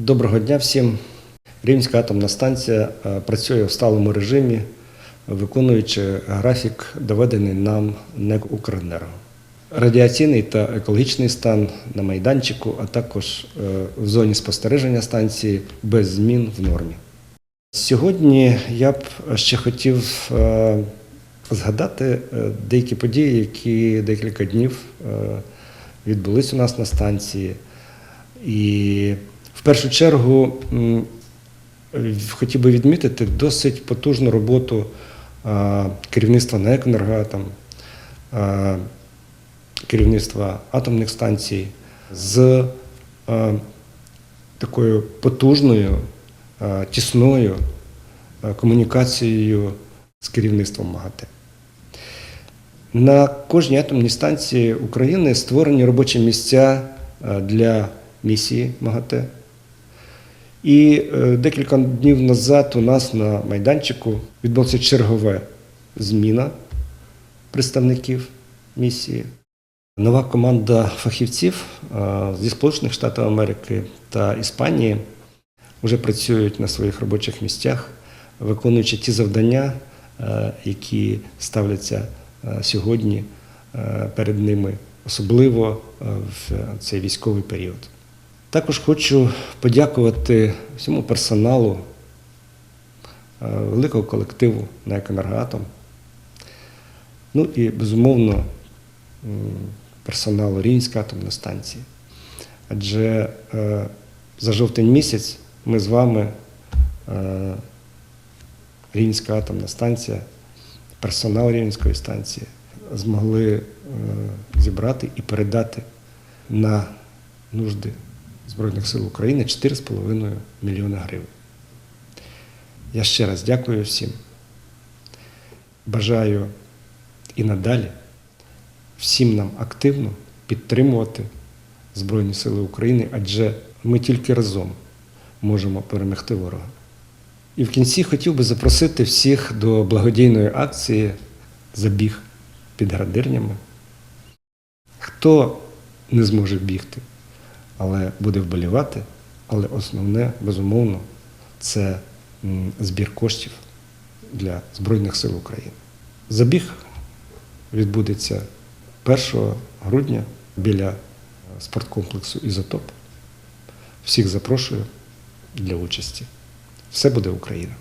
Доброго дня всім. Рівненська атомна станція е, працює в сталому режимі, виконуючи графік, доведений нам НЕК «Укренерго». Радіаційний та екологічний стан на майданчику, а також е, в зоні спостереження станції без змін в нормі. Сьогодні я б ще хотів е, згадати деякі події, які декілька днів відбулись у нас на станції. І в першу чергу хотів би відмітити досить потужну роботу керівництва НЕК «Енергоатом», керівництва атомних станцій з такою потужною, тісною комунікацією з керівництвом МАГАТЕ. На кожній атомній станції України створені робочі місця для місії МАГАТЕ. І е, декілька днів назад у нас на майданчику відбулася чергова зміна представників місії. Нова команда фахівців е, зі Сполучених Штатів Америки та Іспанії вже працюють на своїх робочих місцях, виконуючи ті завдання, е, які ставляться сьогодні перед ними, особливо в цей військовий період. Також хочу подякувати всьому персоналу е, великого колективу на «Екоенергоатом». Ну і, безумовно, персоналу Рівненської атомної станції. Адже е, за жовтень місяць ми з вами, е, Рівненська атомна станція, персонал Рівненської станції, змогли зібрати і передати на нужди Збройних сил України 4,5 мільйона гривень. Я ще раз дякую всім. Бажаю і надалі всім нам активно підтримувати Збройні Сили України, адже ми тільки разом можемо перемогти ворога. І в кінці хотів би запросити всіх до благодійної акції Забіг під градирнями. Хто не зможе бігти, але буде вболівати, але основне, безумовно, це збір коштів для Збройних сил України. Забіг відбудеться 1 грудня біля е, спорткомплексу Ізотоп. Всіх запрошую для участі. Все буде Україна!